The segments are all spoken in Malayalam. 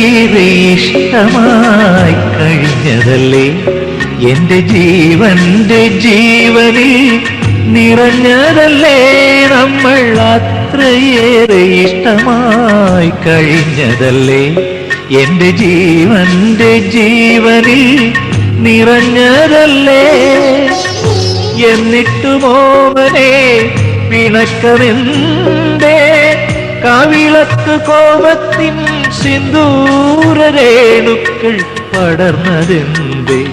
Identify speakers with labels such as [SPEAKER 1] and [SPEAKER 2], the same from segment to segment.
[SPEAKER 1] അത്രയേറെ ഇഷ്ടമായി കഴിഞ്ഞതല്ലേ? എന്റെ ജീവന്റെ ജീവനിൽ നിറഞ്ഞതല്ലേ? നമ്മൾ അത്രയേറെ ഇഷ്ടമായി കഴിഞ്ഞതല്ലേ? എന്റെ ജീവന്റെ ജീവനിൽ നിറഞ്ഞതല്ലേ? എന്നിട്ടു മോഹനെ പിണക്കമെന്തേ? കവിളക്ക് കോപത്തിൻ സിന്ദൂരരേണുക്കൾ പടർന്നതെന്തേ?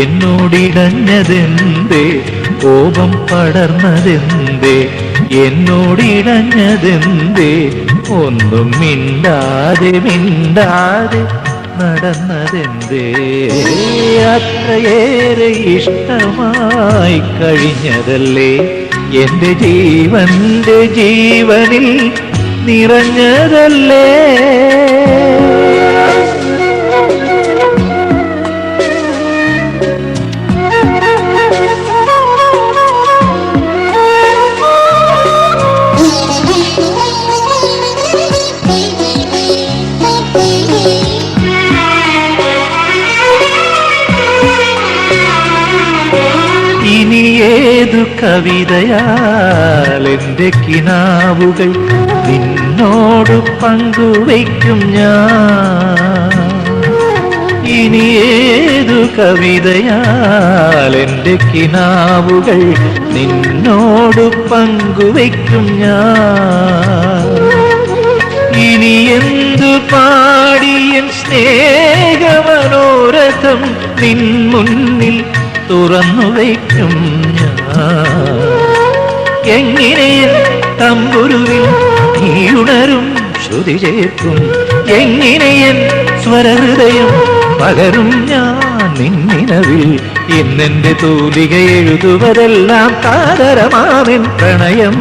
[SPEAKER 1] എന്നോടിടഞ്ഞതെന്തേ? കോപം പടർന്നതെന്തേ? എന്നോടിടഞ്ഞതെന്തേ? ഒന്നും മിണ്ടാതെ മിണ്ടാതെ നടന്നതെന്തേ? അത്രയേറെ ഇഷ്ടമായി കഴിഞ്ഞതല്ലേ? എന്റെ ജീവന്റെ ജീവനിൽ നിറഞ്ഞതല്ലേ? കവിതയാൽ എന്റെ കിനാവുകൾ നിന്നോട് പങ്കുവയ്ക്കും ഞാൻ. ഇനി ഏതു കവിതയാൽ എന്റെ കിനാവുകൾ നിന്നോട് പങ്കുവയ്ക്കും ഞാൻ. ഇനി എന്തു പാടിയൻ സ്നേഹമനോരഥം നിൻ മുന്നിൽ തുറന്നു വയ്ക്കും ഞാൻ. എങ്ങനെയും തമ്പുരുവിൽ നീയുണരും ശ്രുതി ചേർക്കും. എങ്ങനെയൻ സ്വരഹൃദയം പകരും ഞാൻ നിന്നിനവിൽ. ഇന്നെന്റെ തൂലിക എഴുതുവതെല്ലാം താതരമാവിൻ പ്രണയം.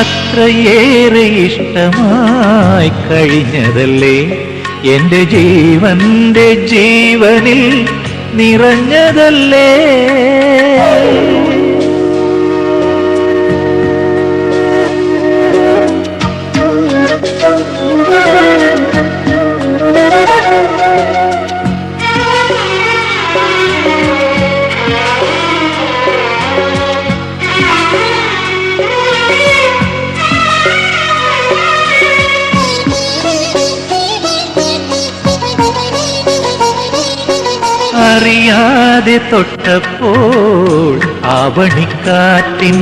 [SPEAKER 1] അത്രയേറെ ഇഷ്ടമായി കഴിഞ്ഞതല്ലേ? എന്റെ ജീവന്റെ ജീവനിൽ നിറഞ്ഞതല്ലേ? അറിയാതെ തൊട്ടപ്പോൾ ആവണിക്കാറ്റിൻ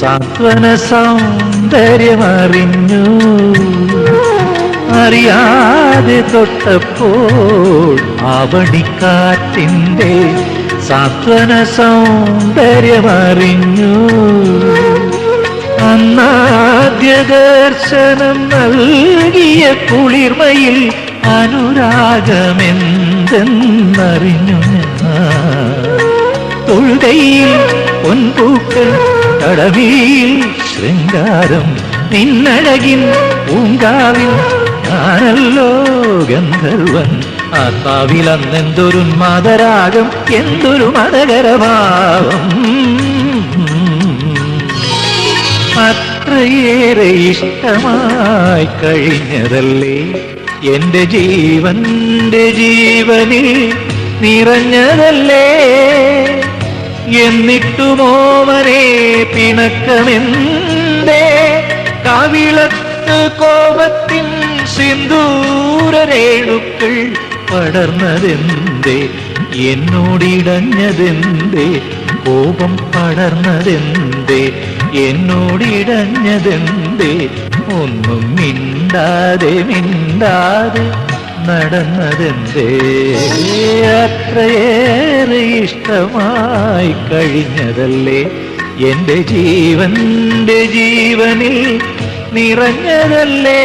[SPEAKER 1] സാന്ത്വന സൗന്ദര്യമറിഞ്ഞു അറിയാതെ തൊട്ടപ്പോൾ ആവണിക്കാറ്റിന്റെ സാന്ത്വന സൗന്ദര്യമറിഞ്ഞു അന്നാദ്യ ദർശനം നൽകിയ കുളിർമയിൽ അനുരാഗമെന്തെന്നറിഞ്ഞു ഞാൻ? തൊഴുകയിൽ പൊൻപൂക്കൾ തടവിയിൽ ശൃംഗാരം നിന്നഴകിൻ പൂങ്കാവിൽ ഞാനല്ലോ ഗന്ധർവൻ. ആത്മാവിൽ അന്നെന്തൊരു മതരാഗം എന്തൊരു മതകരഭാവം. അത്രയേറെ ഇഷ്ടമായി കഴിഞ്ഞതല്ലേ? എന്റെ ജീവന്റെ ജീവനിൽ നിറഞ്ഞതല്ലേ? എന്നിട്ടുമോവനെ പിണക്കമെന്തേ? കവിളത്ത് കോപത്തിൻ സിന്ദൂരരേണുക്കൾ പടർന്നതെന്തേ? എന്നോടിടഞ്ഞതെന്തേ? കോപം പടർന്നതെന്തേ? എന്നോടിടഞ്ഞതെന്തേ? ഒന്നും മിണ്ടാതെ മിണ്ടാതെ നടന്നതെന്തേ? അത്രയേറെ ഇഷ്ടമായി കഴിഞ്ഞതല്ലേ? എന്റെ ജീവന്റെ ജീവനിൽ നിറഞ്ഞതല്ലേ?